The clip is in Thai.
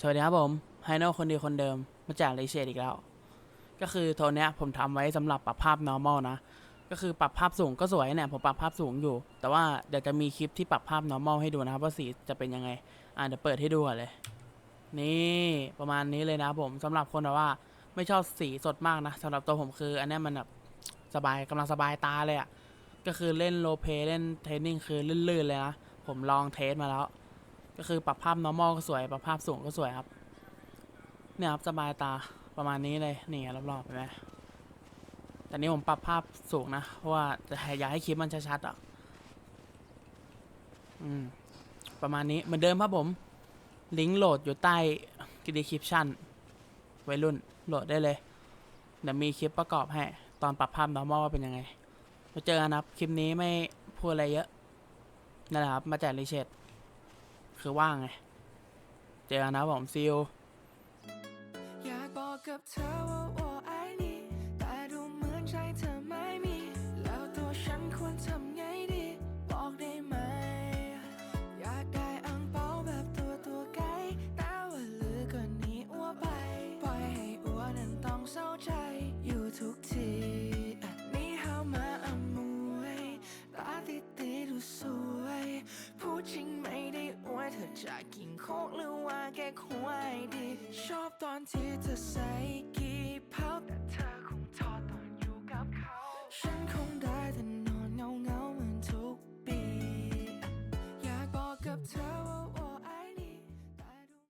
สวัสดีครับผมไฮโนคนดีคนเดิมมาจากเลเชดอีกแล้ว ก็คือโทนเนี้ยผมทำไว้สำหรับปรับภาพ normal นะ ก็คือปรับภาพสูงก็สวยเนี่ยผมปรับภาพสูงอยู่ แต่ว่าเดี๋ยวจะมีคลิปที่ปรับภาพ normal ให้ดูนะครับว่าสีจะเป็นยังไง อ่าเดี๋ยวเปิดให้ดูก่อนเลย นี่ประมาณนี้เลยนะผมสำหรับคนแบบว่าไม่ชอบสีสดมากนะสำหรับตัวผมคือ อันนี้มันแบบสบายกำลังสบายตาเลยอะ่ะก็คือเล่นโลเปเล่นเทรนนิ่งคือลื่นๆเลยนะผมลองเทสมาแล้ว ก็คือปรับภาพ normal ก็สวย ปรับภาพสูงก็สวยครับ เนี่ยครับสบายตาประมาณนี้เลย นี่รอบๆเห็นไหมแต่นี้ผมปรับภาพสูงนะ เพราะว่าจะอยากให้คลิปมันชัดๆอะ อืม ประมาณนี้เหมือนเดิมครับผม ลิงก์โหลดอยู่ใต้ดีคริปชั่นวัยรุ่นโหลดได้เลย เดี๋ยวมีคลิปประกอบให้ ตอนปรับภาพ normal ว่าเป็นยังไง มาเจอกันครับ คลิปนี้ไม่พูดอะไรเยอะนั่นแหละครับ มาแจกรีเชด คือว่างไง เจอกันนะผมซิลอยากบอกกับเธอ จะกินโคกหรือว่าแกควายดี ชอบตอนที่เธอใส่กีพับ